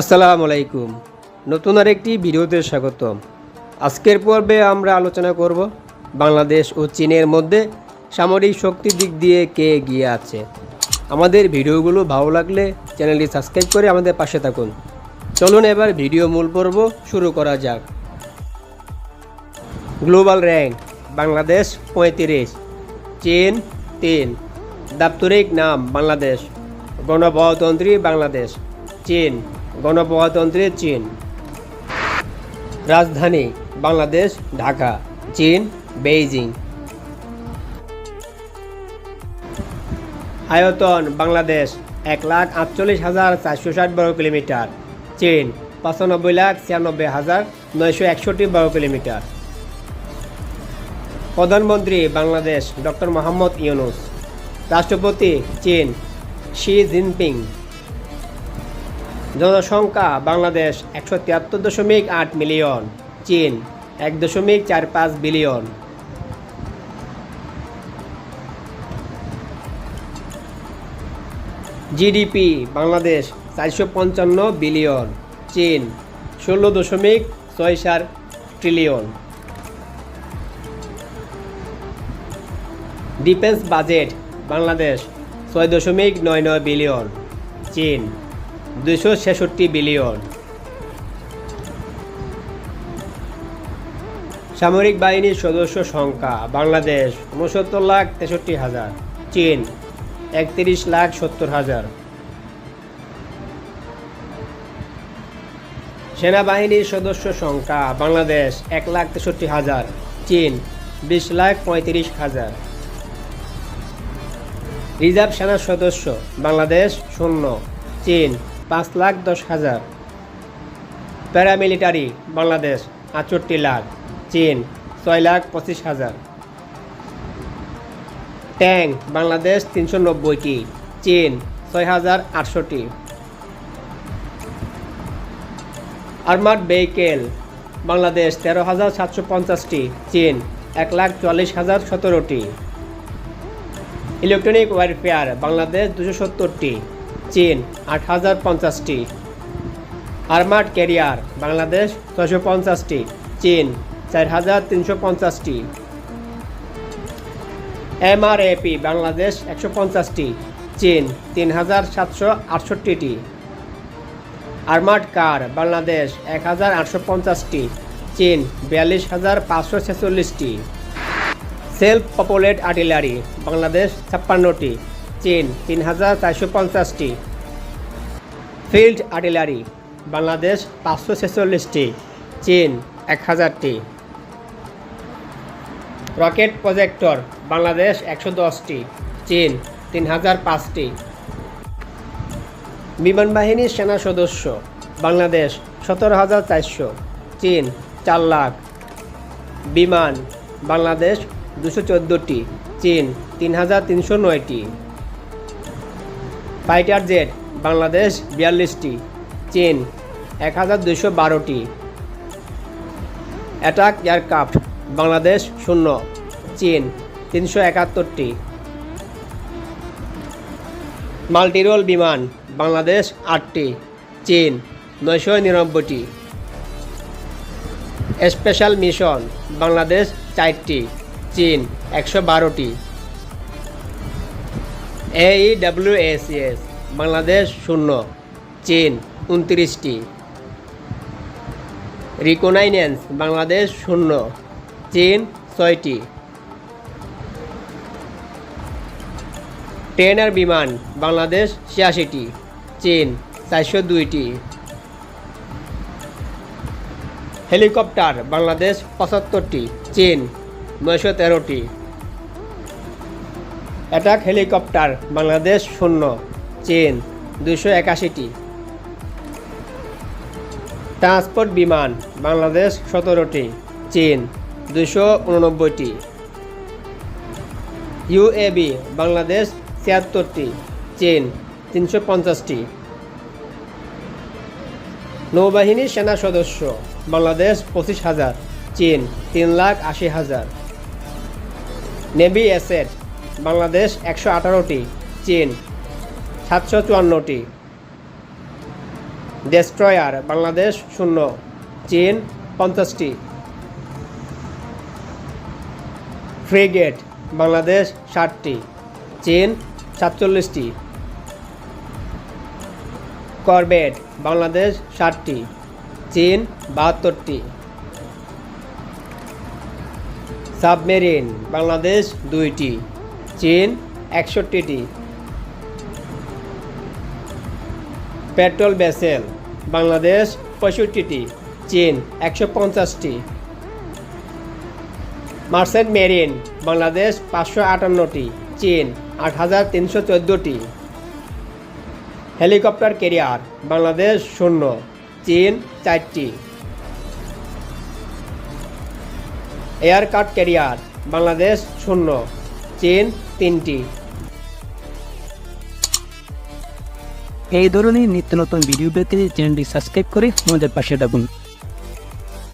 আসসালামু আলাইকুম। নতুন আরেকটি ভিডিওতে স্বাগতম। আজকের পর্বে আমরা আলোচনা করব বাংলাদেশ ও চীনের মধ্যে সামরিক শক্তির দিক দিয়ে কে এগিয়ে আছে। আমাদের ভিডিওগুলো ভালো লাগলে চ্যানেলটি সাবস্ক্রাইব করে আমাদের পাশে থাকুন। চলুন এবার ভিডিও মূল পর্ব শুরু করা যাক। গ্লোবাল র্যাঙ্ক, বাংলাদেশ পঁয়ত্রিশ, চীন তিন, দাপ্তরিক নাম বাংলাদেশ, গণপ্রজাতন্ত্রী বাংলাদেশ, চীন গণপ্রজাতন্ত্রী চীন। রাজধানী বাংলাদেশ, ঢাকা, চীন, বেইজিং। আয়তন বাংলাদেশ, এক লাখ আটচল্লিশ হাজার চারশো ষাট বর্গ কিলোমিটার। চীন, পঁচানব্বই লাখ ছিয়ানব্বই হাজার নয়শো একষট্টি বর্গ কিলোমিটার। প্রধানমন্ত্রী বাংলাদেশ ডক্টর মোহাম্মদ ইউনুস। রাষ্ট্রপতি চীন, শি জিনপিং। জনসংখ্যা বাংলাদেশ একশো তিয়াত্তর দশমিক আট মিলিয়ন, চীন এক দশমিক চার পাঁচ বিলিয়ন। জিডিপি বাংলাদেশ চারশো পঞ্চান্ন বিলিয়ন, চীন ষোলো দশমিক ছয় চার ট্রিলিয়ন। ডিফেন্স বাজেট বাংলাদেশ ছয় দশমিক নয় নয় বিলিয়ন, চীন দুশো ছেষট্টি বিলিয়ন। সামরিক বাহিনীর সদস্য সংখ্যা, বাংলাদেশ উনসত্তর লাখ তেষট্টি হাজার, চীন একত্রিশ লাখ সত্তর হাজার। সেনাবাহিনীর সদস্য সংখ্যা, বাংলাদেশ এক লাখ তেষট্টি হাজার, চীন বিশ লাখ পঁয়ত্রিশ হাজার। রিজার্ভ সেনার সদস্য, বাংলাদেশ শূন্য, চীন পাঁচ লাখ দশ হাজার। প্যারামিলিটারি, বাংলাদেশ, আটষট্টি লাখ। চীন, ছয় লাখ পঁচিশ হাজার। ট্যাঙ্ক বাংলাদেশ, তিনশো নব্বইটি চীন, ছয় হাজার আটশোটি আর্মার্ড ভেহিকেল, বাংলাদেশ, তেরো হাজার সাতশো পঞ্চাশটি চীন, এক লাখ চুয়াল্লিশ হাজার সতেরোটি ইলেকট্রনিক ওয়ারফেয়ার, বাংলাদেশ, দুশো সত্তরটি চীন, আট হাজার পঞ্চাশটি। আর্মার্ড ক্যারিয়ার, বাংলাদেশ, ছয়শো পঞ্চাশটি। চীন, চার হাজার তিনশো পঞ্চাশটি। এমআরএপি, বাংলাদেশ, একশো পঞ্চাশটি। চীন, তিন হাজার সাতশো আটষট্টিটি। আর্মার্ড কার, বাংলাদেশ, এক হাজার আটশো পঞ্চাশটি। চীন, বিয়াল্লিশ হাজার পাঁচশো ছেচল্লিশটি। সেলফ পপুলেট আর্টিলারি, বাংলাদেশ, ছাপ্পান্নটি। চীন, তিন হাজার চারশো পঞ্চাশটি। ফিল্ড আর্টিলারি, বাংলাদেশ পাঁচশো ছেচল্লিশটি, চীন এক হাজারটি। রকেট প্রজেক্টর, বাংলাদেশ একশো দশটি, চীন তিন হাজার পাঁচটি। বিমানবাহিনীর সেনা সদস্য, বাংলাদেশ সতেরো হাজার চারশো, চীন চার লাখ। বিমান, বাংলাদেশ দুশো চোদ্দোটি, চীন তিন হাজার তিনশো নয়টি। ফাইটার জেট, বাংলাদেশ বিয়াল্লিশটি, চীন এক হাজার দুশো বারোটি। অ্যাটাক এয়ারক্রাফট, বাংলাদেশ শূন্য, চীন তিনশো একাত্তরটি। মাল্টিরোল বিমান, বাংলাদেশ আটটি, চীন নয়শো নিরানব্বইটি। স্পেশাল মিশন, বাংলাদেশ চারটি, চীন একশো বারোটি। এইডাব্লিউএসএস বাংলাদেশ শূন্য। চীন, উনত্রিশটি। রিকোনাইন্যান্স বাংলাদেশ শূন্য। চীন, ছয়টি। ট্রেনার বিমান বাংলাদেশ ছিয়াশিটি। চীন, চারশো দুইটি। হেলিকপ্টার বাংলাদেশ পঁচাত্তরটি। চীন, নয়শো তেরোটি। অ্যাটাক হেলিকপ্টার, বাংলাদেশ শূন্য, চীন দুশো একাশিটি। ট্রান্সপোর্ট বিমান, বাংলাদেশ সতেরোটি, চীন দুশো উননব্বইটি। ইউএবি বাংলাদেশ ছিয়াত্তরটি, চীন, তিনশো পঞ্চাশটি। নৌবাহিনী সেনা সদস্য, বাংলাদেশ পঁচিশ হাজার, চীন তিন লাখ আশি হাজার। নেভি অ্যাসেট বাংলাদেশ একশো আঠারোটি, চীন সাতশো চুয়ান্নটি, ডেস্ট্রয়ার বাংলাদেশ শূন্য, চীন পঞ্চাশটি। ফ্রিগেট বাংলাদেশ ষাটটি, চীন সাতচল্লিশটি। করবেট বাংলাদেশ ষাটটি, চীন বাহাত্তরটি। সাবমেরিন বাংলাদেশ দুইটি। চীন একষট্টিটি। পেট্রোল ভেসেল বাংলাদেশ পঁয়ষট্টিটি, চীন একশো পঞ্চাশটি। মার্সেন্ট মেরিন বাংলাদেশ পাঁচশো আটান্নটি, চীন আট হাজার তিনশো চোদ্দোটি। হেলিকপ্টার কেরিয়ার বাংলাদেশ শূন্য, চীন চারটি। এয়ারকার্ট ক্যারিয়ার বাংলাদেশ শূন্য চীন তিনটি। এই ধরনের নিত্য নতুন ভিডিও পেতে চ্যানেলটি সাবস্ক্রাইব করে আমাদের পাশে থাকুন।